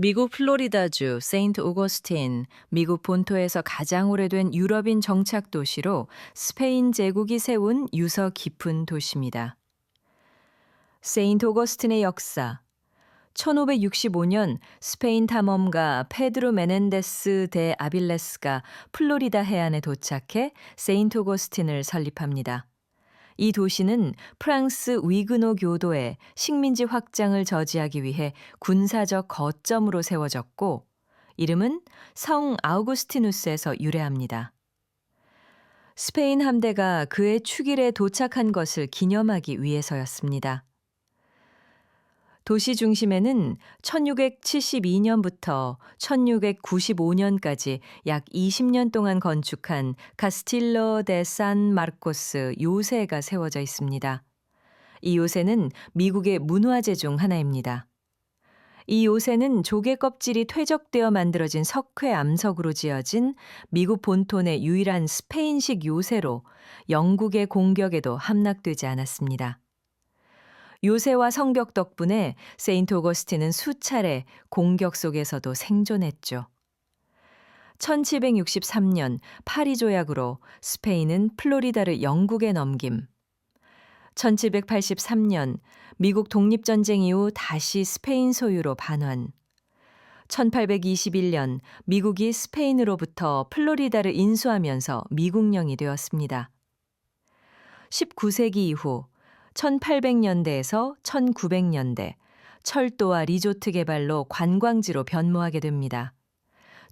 미국 플로리다주 세인트 오거스틴, 미국 본토에서 가장 오래된 유럽인 정착 도시로 스페인 제국이 세운 유서 깊은 도시입니다. 세인트 오거스틴의 역사 1565년 스페인 탐험가 페드로 메넨데스 데 아빌레스가 플로리다 해안에 도착해 세인트 오거스틴을 설립합니다. 이 도시는 프랑스 위그노 교도의 식민지 확장을 저지하기 위해 군사적 거점으로 세워졌고 이름은 성 아우구스티누스에서 유래합니다. 스페인 함대가 그의 축일에 도착한 것을 기념하기 위해서였습니다. 도시 중심에는 1672년부터 1695년까지 약 20년 동안 건축한 카스틸로 데산 마르코스 요새가 세워져 있습니다. 이 요새는 미국의 문화재 중 하나입니다. 이 요새는 조개 껍질이 퇴적되어 만들어진 석회 암석으로 지어진 미국 본토 내 유일한 스페인식 요새로 영국의 공격에도 함락되지 않았습니다. 요새와 성벽 덕분에 세인트 오거스틴은 수차례 공격 속에서도 생존했죠. 1763년 파리 조약으로 스페인은 플로리다를 영국에 넘김. 1783년 미국 독립전쟁 이후 다시 스페인 소유로 반환. 1821년 미국이 스페인으로부터 플로리다를 인수하면서 미국령이 되었습니다. 19세기 이후 1800년대에서 1900년대 철도와 리조트 개발로 관광지로 변모하게 됩니다.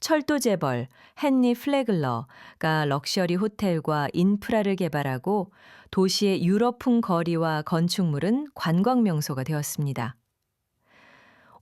철도 재벌 헨리 플래글러가 럭셔리 호텔과 인프라를 개발하고 도시의 유럽풍 거리와 건축물은 관광 명소가 되었습니다.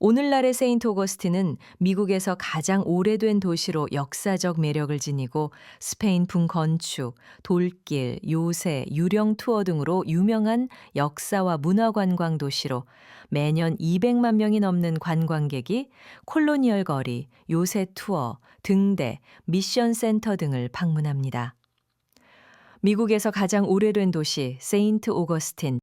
오늘날의 세인트 오거스틴은 미국에서 가장 오래된 도시로 역사적 매력을 지니고 스페인풍 건축, 돌길, 요새, 유령 투어 등으로 유명한 역사와 문화 관광 도시로 매년 200만 명이 넘는 관광객이 콜로니얼 거리, 요새 투어, 등대, 미션 센터 등을 방문합니다. 미국에서 가장 오래된 도시 세인트 오거스틴